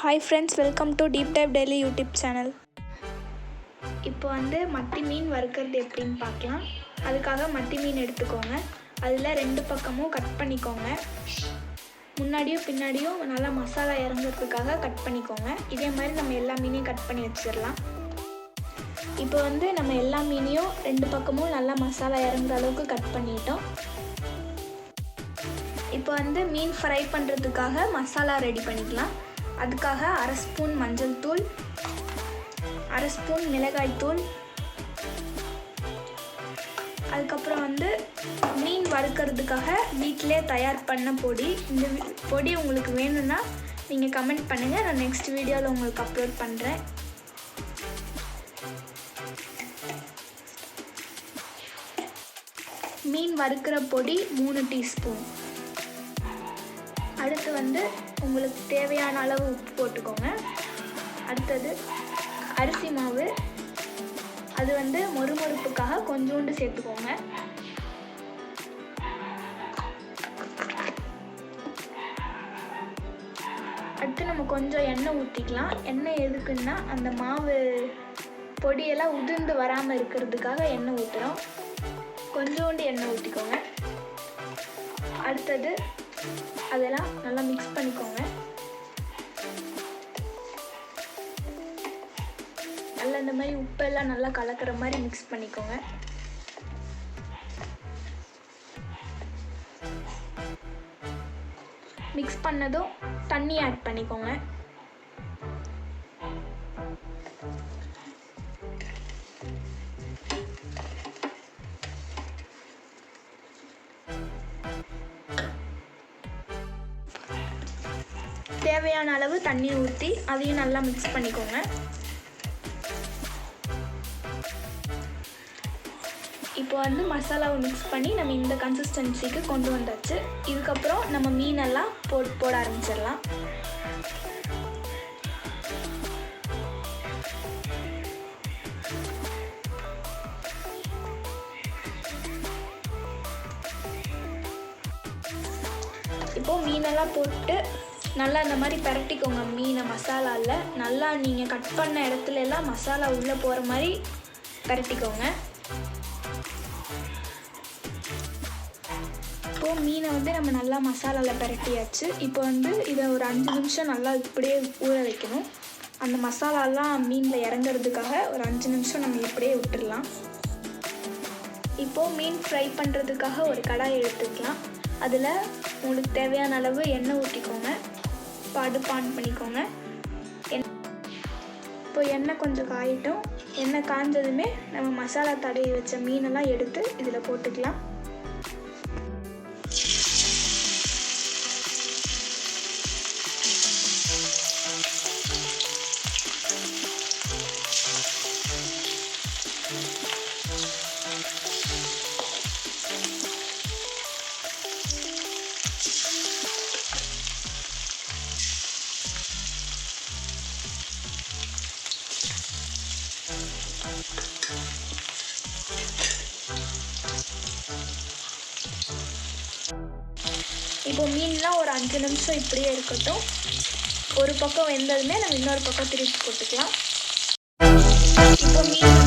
Hi friends welcome to deep type daily YouTube channel இப்போ வந்து மத்தி மீன் வறுக்கிறது எப்படின்னு பார்க்கலாம். அதுக்காக மத்தி மீன் எடுத்துக்கோங்க. அதில் ரெண்டு பக்கமும் கட் பண்ணிக்கோங்க. முன்னாடியும் பின்னாடியும் நல்லா மசாலா இறங்குறதுக்காக கட் பண்ணிக்கோங்க. இதே மாதிரி நம்ம எல்லா மீனையும் கட் பண்ணி வச்சிடலாம். இப்போ வந்து நம்ம எல்லா மீனையும் ரெண்டு பக்கமும் நல்லா மசாலா இறங்குற அளவுக்கு கட் பண்ணிட்டோம். இப்போ வந்து மீன் ஃப்ரை பண்ணுறதுக்காக மசாலா ரெடி பண்ணிக்கலாம். அதுக்காக அரை ஸ்பூன் மஞ்சள் தூள் அரை ஸ்பூன் மிளகாய் தூள். அதுக்கப்புறம் வந்து மீன் வறுக்கிறதுக்காக வீட்டிலே தயார் பண்ண பொடி. இந்த பொடி உங்களுக்கு வேணும்னா நீங்கள் கமெண்ட் பண்ணுங்கள் நான் நெக்ஸ்ட் வீடியோவில் உங்களுக்கு அப்லோட் பண்ணுறேன் மீன் வறுக்கிற பொடி மூணு டீஸ்பூன். அடுத்து வந்து உங்களுக்கு தேவையான அளவு உப்பு போட்டுக்கோங்க. அடுத்தது அரிசி மாவு. அது வந்து மொறுமொறுப்புக்காக கொஞ்சோண்டு சேர்த்துக்கோங்க. அடுத்து நம்ம கொஞ்சம் எண்ணெய் ஊற்றிக்கலாம் எண்ணெய் எதுக்குன்னா அந்த மாவு பொடியெல்லாம் உதிர்ந்து வராமல் இருக்கிறதுக்காக எண்ணெய் ஊற்றுறோம் கொஞ்சோண்டு எண்ணெய் ஊற்றிக்கோங்க அடுத்தது அதெல்லாம் நல்லா மிக்ஸ் பண்ணிக்கோங்க. நல்லா இந்த மாதிரி உப்பெல்லாம் நல்லா கலக்கிற மாதிரி மிக்ஸ் பண்ணிக்கோங்க. மிக்ஸ் பண்ணதும் தண்ணி ஆட் பண்ணிக்கோங்க. தேவையான அளவு தண்ணி ஊற்றி அதையும் நல்லா மிக்ஸ் பண்ணிக்கோங்க. இப்போ வந்து மசாலாவை மிக்ஸ் பண்ணி நம்ம இந்த கன்சிஸ்டன்சிக்கு கொண்டு வந்தாச்சு. இதுக்கப்புறம் நம்ம மீனெல்லாம் போ போட ஆரம்பிச்சிடலாம். இப்போது மீனெல்லாம் போட்டு நல்லா இந்த மாதிரி பரட்டிக்கோங்க. மீனை மசாலாவில் நல்லா நீங்கள் கட் பண்ண இடத்துல எல்லாம் மசாலா உள்ளே போகிற மாதிரி பரட்டிக்கோங்க. இப்போது மீனை வந்து நம்ம நல்லா மசாலாவில் பரட்டியாச்சு. இப்போ வந்து இதை ஒரு அஞ்சு நிமிஷம் நல்லா இப்படியே ஊற வைக்கணும். அந்த மசாலாலாம் மீனில் இறங்குறதுக்காக ஒரு அஞ்சு நிமிஷம் நம்ம இப்படியே விட்டுடலாம் இப்போது மீன் ஃப்ரை பண்ணுறதுக்காக ஒரு கடாய் எடுத்துக்கலாம். அதில் உங்களுக்கு தேவையான அளவு எண்ணெய் ஊற்றிக்கோங்க இப்போ அடுப்பு ஆன் பண்ணிக்கோங்க இப்போ எண்ணெய் கொஞ்சம் காயிட்டும். எண்ணெய் காய்ஞ்சதுமே நம்ம மசாலா தடவி வச்ச மீனெல்லாம் எடுத்து இதில் போட்டுக்கலாம். இப்போ மீன்லாம் ஒரு அஞ்சு நிமிஷம் இப்படியே இருக்கட்டும். ஒரு பக்கம் வெந்ததுமே நம்ம இன்னொரு பக்கம் திருப்பி போட்டுக்கலாம். இப்போ மீன்